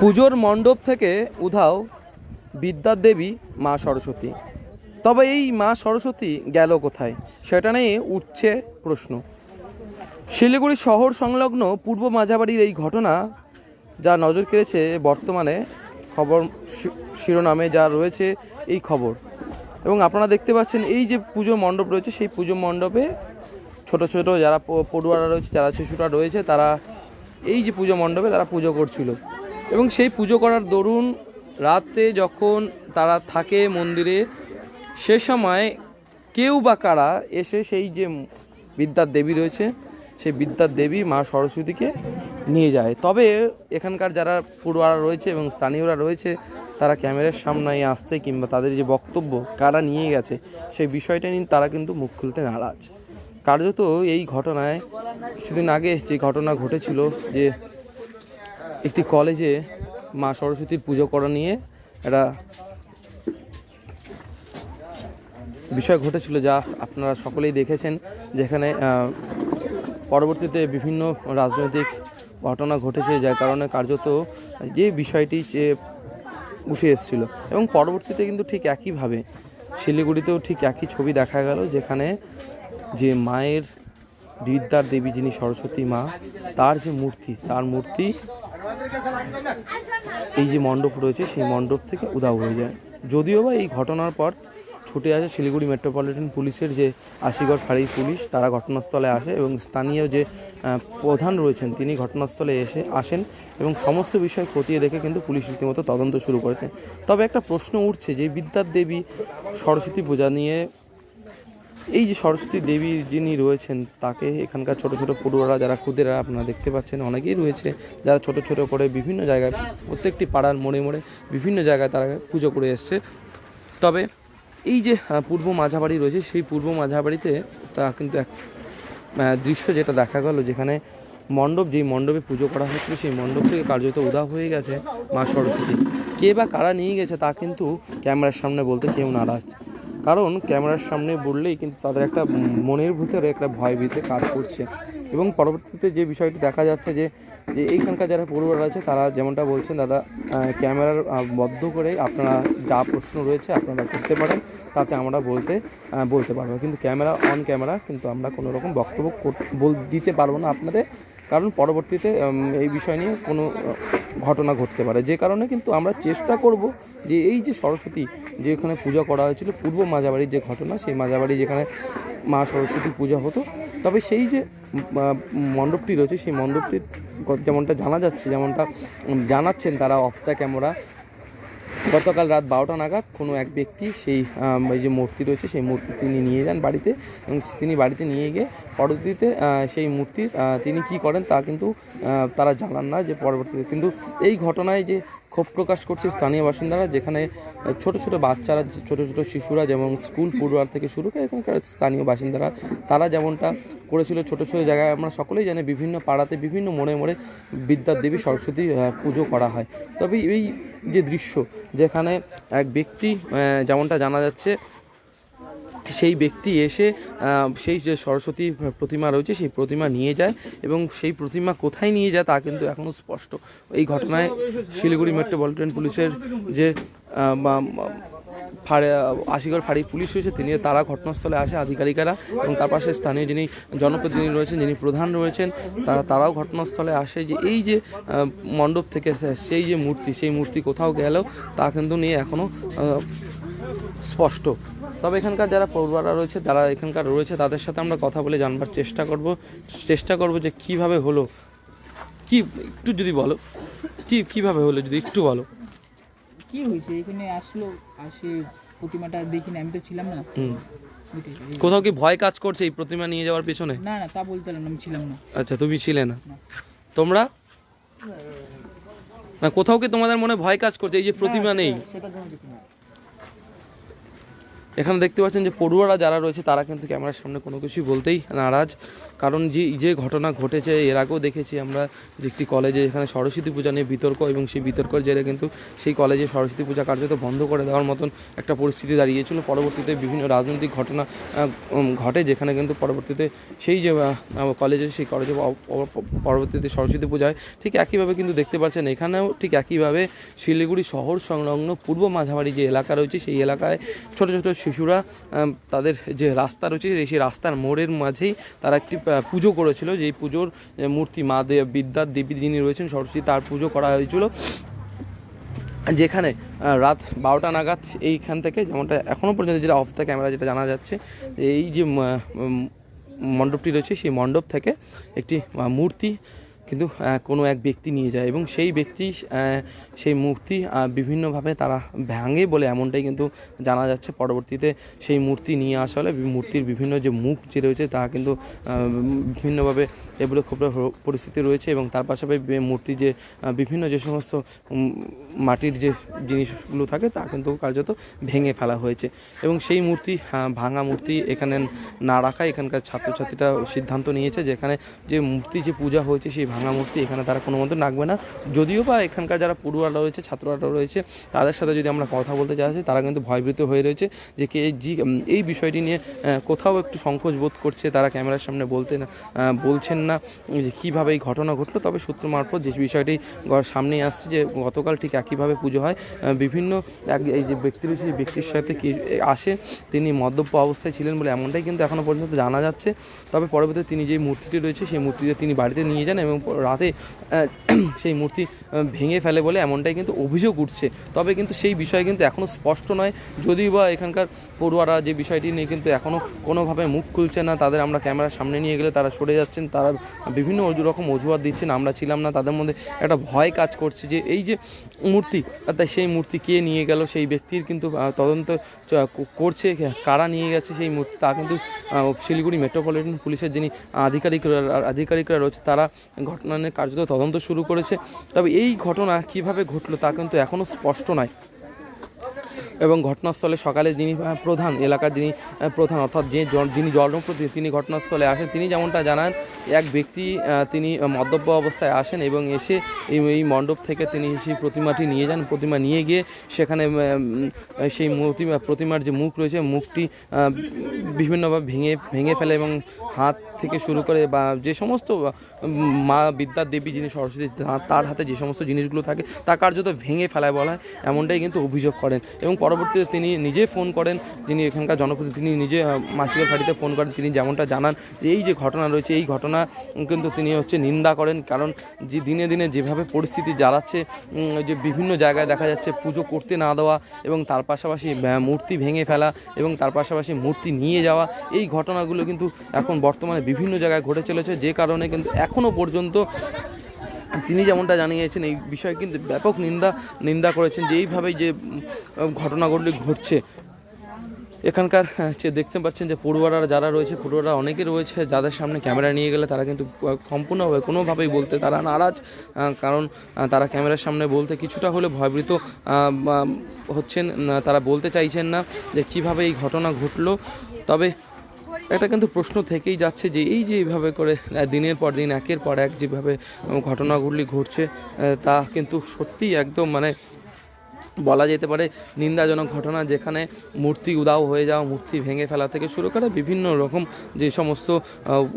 পুজোর মণ্ডপ থেকে উধাও বিদ্যার দেবী মা সরস্বতী। তবে এই মা সরস্বতী গেল কোথায়, সেটা নিয়ে উঠছে প্রশ্ন। শিলিগুড়ি শহর সংলগ্ন পূর্ব মাঝাবাড়ির এই ঘটনা যা নজর কেড়েছে বর্তমানে খবর শিরোনামে যা রয়েছে এই খবর। এবং আপনারা দেখতে পাচ্ছেন এই যে পুজো মণ্ডপ রয়েছে, সেই পুজো মণ্ডপে ছোট ছোট যারা পড়ুয়ারা রয়েছে, যারা শিশুরা রয়েছে, তারা এই যে পুজো মণ্ডপে তারা পুজো করছিল। এবং সেই পুজো করার দরুন রাতে যখন তারা থাকে মন্দিরে, সে সময় কেউ বা কারা এসে সেই যে বিদ্যার দেবী রয়েছে, সেই বিদ্যার দেবী মা সরস্বতীকে নিয়ে যায়। তবে এখানকার যারা পড়ুয়ারা রয়েছে এবং স্থানীয়রা রয়েছে, তারা ক্যামেরার সামনে আসতে কিংবা তাদের যে বক্তব্য, কারা নিয়ে গেছে, সেই বিষয়টা নিয়ে তারা কিন্তু মুখ খুলতে নারাজ। কার্যত এই ঘটনায় কিছুদিন আগে যে ঘটনা ঘটেছিল, যে একটি কলেজে মা সরস্বতীর পুজো করা নিয়ে একটা বিষয় ঘটেছিল যা আপনারা সকলেই দেখেছেন, যেখানে পরবর্তীতে বিভিন্ন রাজনৈতিক ঘটনা ঘটেছে যার কারণে কার্যত যে বিষয়টি যে উঠে এসেছিল। এবং পরবর্তীতে কিন্তু ঠিক একইভাবে শিলিগুড়িতেও ঠিক একই ছবি দেখা গেল, যেখানে যে মায়ের বিদ্যার দেবী যিনি সরস্বতী মা, তার যে মূর্তি, তার মূর্তি এই যে মণ্ডপ রয়েছে, সেই মণ্ডপ থেকে উধাও হয়ে যায়। যদিও বা এই ঘটনার পর ছুটে আসে শিলিগুড়ি মেট্রোপলিটন পুলিশের যে আশিগড় ফাঁড়ি পুলিশ, তারা ঘটনাস্থলে আসে এবং স্থানীয় যে প্রধান রয়েছেন, তিনি ঘটনাস্থলে এসে আসেন এবং সমস্ত বিষয় খতিয়ে দেখে কিন্তু পুলিশ রীতিমতো তদন্ত শুরু করেছে। তবে একটা প্রশ্ন উঠছে যে বিদ্যার দেবী সরস্বতী পূজা নিয়ে এই যে সরস্বতী দেবী যিনি রয়েছেন, তাকে এখানকার ছোট ছোট পড়ুয়ারা যারা ক্ষুদেরা আপনারা দেখতে পাচ্ছেন, অনেকেই রয়েছে যারা ছোট ছোট করে বিভিন্ন জায়গায়, প্রত্যেকটি পাড়ার মোড়ে মোড়ে বিভিন্ন জায়গায় তারা পুজো করে এসছে। তবে এই যে পূর্ব মাঝাবাড়ি রয়েছে, সেই পূর্ব মাঝাবাড়িতে তা কিন্তু এক দৃশ্য যেটা দেখা গেল, যেখানে মণ্ডপ, যেই মণ্ডপে পুজো করা হচ্ছিল সেই মণ্ডপ থেকে কার্যত উদা হয়ে গেছে মা সরস্বতী। কে বা কারা নিয়ে গেছে তা কিন্তু ক্যামেরার সামনে বলতে কেউ নারাজ কারণ ক্যামেরার সামনে বললেই কিন্তু তাদের একটা মনের ভিতরে একটা ভয় ভীতে কাজ করছে। এবং পরবর্তীতে যে বিষয়টি দেখা যাচ্ছে যে যে এইখানকার যারা পড়ুয়ারা আছে, তারা যেমনটা বলছেন, দাদা ক্যামেরার বদ্ধ করে আপনারা যা প্রশ্ন রয়েছে আপনারা করতে পারেন, তাতে আমরা বলতে বলতে পারব। কিন্তু ক্যামেরা অন ক্যামেরা, কিন্তু আমরা কোনো রকম বক্তব্য দিতে পারব না আপনাদের। কারণ পরবর্তীতে এই বিষয় নিয়ে কোনো ঘটনা ঘটতে পারে। যে কারণে কিন্তু আমরা চেষ্টা করব যে এই যে সরস্বতী, যে এখানে পূজা করা হয়েছিল, পূর্ব মাঝাবাড়ির যে ঘটনা, সেই মাঝাবাড়ি যেখানে মা সরস্বতী পূজা হতো, তবে সেই যে মণ্ডপটি রয়েছে, সেই মণ্ডপটির যেমনটা জানা যাচ্ছে, যেমনটা জানাচ্ছেন তারা অফ দ্য ক্যামেরা গতকাল রাত বারোটা নাগাদ কোনো এক ব্যক্তি সেই যে মূর্তি রয়েছে, সেই মূর্তি তিনি নিয়ে যান বাড়িতে এবং তিনি বাড়িতে নিয়ে গিয়ে পরবর্তীতে সেই মূর্তির তিনি কি করেন তা কিন্তু তারা জানান না যে পরবর্তীতে। কিন্তু এই ঘটনায় যে ক্ষোভ প্রকাশ করছে স্থানীয় বাসিন্দারা, যেখানে ছোট ছোট বাচ্চারা, ছোট ছোট শিশুরা যেমন স্কুল পড়ুয়ার থেকে শুরু করে এখানকার স্থানীয় বাসিন্দারা, তারা যেমনটা করেছিল ছোট ছোট জায়গায়, আমরা সকলেই জানি বিভিন্ন পাড়াতে, বিভিন্ন মোড়ে মোড়ে বিদ্যার দেবী সরস্বতী পুজো করা হয়। তবে এই যে দৃশ্য, যেখানে এক ব্যক্তি যেমনটা জানা যাচ্ছে সেই ব্যক্তি এসে সেই যে সরস্বতী প্রতিমা রয়েছে, সেই প্রতিমা নিয়ে যায় এবং সেই প্রতিমা কোথায় নিয়ে যায় তা কিন্তু এখনও স্পষ্ট। এই ঘটনায় শিলিগুড়ি মেট্রোপলিটন পুলিশের যে বা- আশিগড় ফাঁড়ি পুলিশ রয়েছে, তিনি, তারা ঘটনাস্থলে আসে আধিকারিকেরা এবং তার পাশে স্থানীয় যিনি জনপ্রতিনিধি রয়েছেন, যিনি প্রধান রয়েছেন তারা তারাও ঘটনাস্থলে আসে। যে, এই যে মণ্ডপ থেকে সেই যে মূর্তি, সেই মূর্তি কোথাও গেল তা কিন্তু নিয়ে এখনও স্পষ্ট। তবে এখানকার যারা পড়ুয়ারা রয়েছে যারা এখানকার রয়েছে তাদের সাথে আমরা কথা বলে জানবার চেষ্টা করব। চেষ্টা করব যে কীভাবে হলো। কি একটু যদি বলো। কি কীভাবে হলো যদি একটু বলো। কি হয়েছে? এখানে আসলো আসে প্রতিমাটা দেখিনি আমি তো ছিলাম না। কোথাও কি ভয় কাজ করছে এই প্রতিমা নিয়ে যাওয়ার পেছনে? না না তা বলতে আমি ছিলাম না। আচ্ছা তুমি ছিলে না। তোমরা? না কোথাও কি তোমাদের মনে ভয় কাজ করছে? এই যে প্রতিমা নেই। এখানে দেখতে পাচ্ছেন যে পড়ুয়ারা যারা রয়েছে, তারা কিন্তু ক্যামেরার সামনে কোনো কিছুই বলতেই নারাজ। কারণ যে যে ঘটনা ঘটেছে, এর আগেও দেখেছি আমরা যে একটি কলেজে এখানে সরস্বতী পূজা নিয়ে বিতর্ক এবং সেই বিতর্কের জেরে কিন্তু সেই কলেজে সরস্বতী পূজা কার্যত বন্ধ করে দেওয়ার মতন একটা পরিস্থিতি দাঁড়িয়েছিল। পরবর্তীতে বিভিন্ন রাজনৈতিক ঘটনা ঘটে যেখানে কিন্তু পরবর্তীতে সেই যে কলেজে সেই কলেজে পরবর্তীতে সরস্বতী পূজায় ঠিক একইভাবে কিন্তু দেখতে পাচ্ছেন এখানেও ঠিক একইভাবে শিলিগুড়ি শহর সংলগ্ন পূর্ব মাঝামারি যে এলাকা রয়েছে, সেই এলাকায় ছোট ছোট শিশুরা তাদের যে রাস্তা রয়েছে, সেই রাস্তার মোড়ের মাঝেই তারা একটি পুজো করেছিল, যেই পুজোর মূর্তি মা দেব বিদ্যার দেবী যিনি রয়েছেন, সরস্বতী, তার পুজো করা হয়েছিল। যেখানে রাত বারোটা নাগাদ এইখান থেকে, যেমনটা এখনও পর্যন্ত যেটা অফ দ্য ক্যামেরা যেটা জানা যাচ্ছে, এই যে মণ্ডপটি রয়েছে, সেই মণ্ডপ থেকে একটি মূর্তি কিন্তু কোনো এক ব্যক্তি নিয়ে যায় এবং সেই ব্যক্তি সেই মূর্তি বিভিন্নভাবে তারা ভাঙে বলে এমনটাই কিন্তু জানা যাচ্ছে। পরবর্তীতে সেই মূর্তি নিয়ে আসা হলে মূর্তির বিভিন্ন যে মুখ যে রয়েছে, তা কিন্তু বিভিন্নভাবে এগুলো খুব পরিস্থিতি রয়েছে এবং তার পাশাপাশি মূর্তি যে বিভিন্ন যে সমস্ত মাটির যে জিনিসগুলো থাকে, তা কিন্তু কার্যত ভেঙে ফেলা হয়েছে। এবং সেই মূর্তি ভাঙা মূর্তি এখানে না রাখা এখানকার ছাত্রছাত্রীরা সিদ্ধান্ত নিয়েছে, যেখানে যে মূর্তি যে পূজা হয়েছে, সেই ভাঙা মূর্তি, এখানে তারা কোনো মতো রাখবে না। যদিও বা এখানকার যারা পড়ুয়ারা রয়েছে, ছাত্ররা রয়েছে, তাদের সাথে যদি আমরা কথা বলতে চাইছি তারা কিন্তু ভয়ভীত হয়ে রয়েছে যে কে এই বিষয়টি নিয়ে কোথাও একটু সংকোচ বোধ করছে, তারা ক্যামেরার সামনে বলতে না বলছেন না যে কীভাবে এই ঘটনা ঘটলো। তবে সূত্র মারফত যে বিষয়টি সামনে আসছে যে গতকাল ঠিক একইভাবে পুজো হয়। বিভিন্ন এক- এই যে ব্যক্তি রয়েছে, সেই ব্যক্তির সাথে কি আসে, তিনি মদ্যপ অবস্থায় ছিলেন বলে এমনটাই কিন্তু এখনও পর্যন্ত জানা যাচ্ছে। তবে পরবর্তীতে তিনি যে মূর্তিটি রয়েছে, সেই মূর্তিতে তিনি বাড়িতে নিয়ে যান এবং রাতে সেই মূর্তি ভেঙে ফেলে বলে এমনটাই কিন্তু অভিযোগ উঠছে। তবে কিন্তু সেই বিষয় কিন্তু এখনও স্পষ্ট নয়। যদি বা এখানকার পড়ুয়ারা যে বিষয়টি নিয়ে কিন্তু এখনও কোনোভাবে মুখ খুলছে না, তাদের আমরা ক্যামেরার সামনে নিয়ে গেলে তারা সরে যাচ্ছেন, তারা বিভিন্ন রকম অজুহাত দিচ্ছেন, আমরা ছিলাম না, তাদের মধ্যে একটা ভয় কাজ করছে যে এই যে মূর্তি তাই সেই মূর্তি কে নিয়ে গেল, সেই ব্যক্তির কিন্তু তদন্ত করছে কারা নিয়ে গেছে সেই মূর্তি, তা কিন্তু শিলিগুড়ি মেট্রোপলিটন পুলিশের যিনি আধিকারিকরা আধিকারিকরা রয়েছে, তারা ঘটনা নিয়ে কার্যত তদন্ত শুরু করেছে। তবে এই ঘটনা কীভাবে ঘটলো তা কিন্তু এখনও স্পষ্ট নয়। এবং ঘটনাস্থলে সকালে যিনি প্রধান এলাকার যিনি প্রধান অর্থাৎ যে যিনি জনপ্রতিনিধি তিনি ঘটনাস্থলে আসেন। তিনি যেমনটা জানান, এক ব্যক্তি তিনি মদ্যপ অবস্থায় আসেন এবং এসে এই মণ্ডপ থেকে তিনি সেই প্রতিমাটি নিয়ে যান। প্রতিমা নিয়ে গিয়ে সেখানে সেই মূর্তি, প্রতিমার যে মুখ রয়েছে, মুখটি বিভিন্নভাবে ভেঙে ভেঙে ফেলে এবং হাত থেকে শুরু করে বা যে সমস্ত মা বিদ্যার দেবী যিনি সরস্বতী তার হাতে যে সমস্ত জিনিসগুলো থাকে তা কার্যত ভেঙে ফেলায় বলা হয় এমনটাই কিন্তু অভিযোগ করেন। এবং পরবর্তীতে তিনি নিজে ফোন করেন যিনি এখানকার জনপ্রতিনিধি তিনি নিজে মাসিকের বাড়িতে ফোন করেন তিনি যেমনটা জানান যে এই যে ঘটনা রয়েছে এই ঘটনা কিন্তু তিনি হচ্ছে নিন্দা করেন কারণ যে দিনে দিনে যেভাবে পরিস্থিতি জ্বালাচ্ছে যে বিভিন্ন জায়গায় দেখা যাচ্ছে পুজো করতে না দেওয়া এবং তার পাশাপাশি মূর্তি ভেঙে ফেলা এবং তার পাশাপাশি মূর্তি নিয়ে যাওয়া এই ঘটনাগুলো কিন্তু এখন বর্তমানে বিভিন্ন জায়গায় ঘটে চলেছে, যে কারণে কিন্তু এখনও পর্যন্ত তিনি যেমনটা জানিয়েছেন, এই বিষয়ে কিন্তু ব্যাপক নিন্দা নিন্দা করেছেন যে এইভাবে যে ঘটনাগুলি ঘটছে। এখানকার যে দেখতে পাচ্ছেন যে পড়ুয়ারা যারা রয়েছে, পড়ুয়ারা অনেকে রয়েছে যাদের সামনে ক্যামেরা নিয়ে গেলে তারা কিন্তু সম্পূর্ণভাবে, কোনোভাবেই বলতে, তারা নারাজ কারণ তারা ক্যামেরার সামনে বলতে কিছুটা হলে ভয়ভীত হচ্ছেন তারা বলতে চাইছেন না যে কীভাবে এই ঘটনা ঘটলো। তবে এটা কিন্তু প্রশ্ন থেকেই যাচ্ছে যে এই যে এইভাবে করে দিনের পর দিন, একের পর এক যেভাবে ঘটনাগুলি ঘটছে তা কিন্তু সত্যিই একদম মানে বলা যেতে পারে নিন্দাজনক ঘটনা যেখানে মূর্তি উদাও হয়ে যাওয়া, মূর্তি ভেঙে ফেলা থেকে শুরু করে বিভিন্ন রকম যে সমস্ত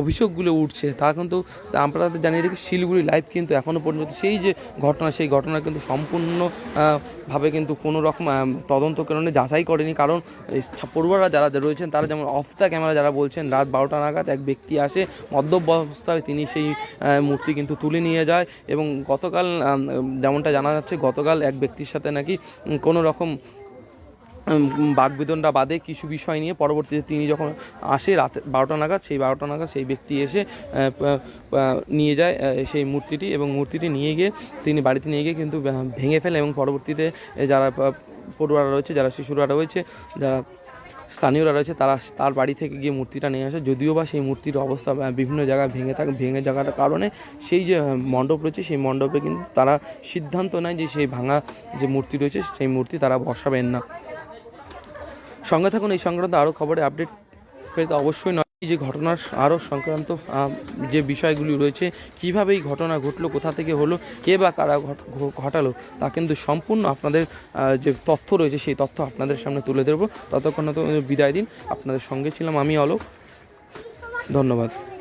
অভিযোগগুলো উঠছে, তা কিন্তু আপনাদের জানিয়ে রেখে শিলিগুড়ি লাইভ কিন্তু এখনও পর্যন্ত সেই যে ঘটনা, সেই ঘটনা কিন্তু সম্পূর্ণ ভাবে কিন্তু কোনো রকম তদন্ত কারণে যাচাই করেনি। কারণ পড়ুয়ারা যারা রয়েছেন, তারা যেমন অফ দ্য ক্যামেরা যারা বলছেন, রাত বারোটা নাগাদ এক ব্যক্তি আসে, মদ্যপ অবস্থায় তিনি সেই মূর্তি কিন্তু তুলে নিয়ে যায় এবং গতকাল যেমনটা জানা যাচ্ছে, গতকাল এক ব্যক্তির সাথে নাকি কোনো রকম বাগবেদনটা বাদে কিছু বিষয় নিয়ে পরবর্তীতে তিনি যখন আসে রাতে বারোটা নাগাদ, সেই বারোটা নাগাদ সেই ব্যক্তি এসে নিয়ে যায় সেই মূর্তিটি এবং মূর্তিটি নিয়ে গিয়ে তিনি বাড়িতে নিয়ে গিয়ে কিন্তু ভেঙে ফেলে এবং পরবর্তীতে যারা পড়ুয়ারা রয়েছে, যারা শিশুরা রয়েছে, যারা স্থানীয়রা রয়েছে, তারা তার বাড়ি থেকে গিয়ে মূর্তিটা নিয়ে আসে। যদিও বা সেই মূর্তির অবস্থা বিভিন্ন জায়গায় ভেঙে থাকে, ভেঙে যাওয়ার কারণে সেই যে মণ্ডপ রয়েছে, সেই মণ্ডপে কিন্তু তারা সিদ্ধান্ত নেয় যে সেই ভাঙা যে মূর্তি রয়েছে, সেই মূর্তি তারা বসাবেন না। সঙ্গে থাকুন, এই সংক্রান্ত আরও খবরে আপডেট পেতে অবশ্যই এই যে ঘটনার আরও সংক্রান্ত যে বিষয়গুলি রয়েছে, কীভাবে এই ঘটনা ঘটলো, কোথা থেকে হলো, কে বা কারা ঘট- ঘটালো, তা কিন্তু সম্পূর্ণ আপনাদের যে তথ্য রয়েছে, সেই তথ্য আপনাদের সামনে তুলে ধরবো। ততক্ষণ তো বিদায় দিন। আপনাদের সঙ্গে ছিলাম আমি, অলোক। ধন্যবাদ।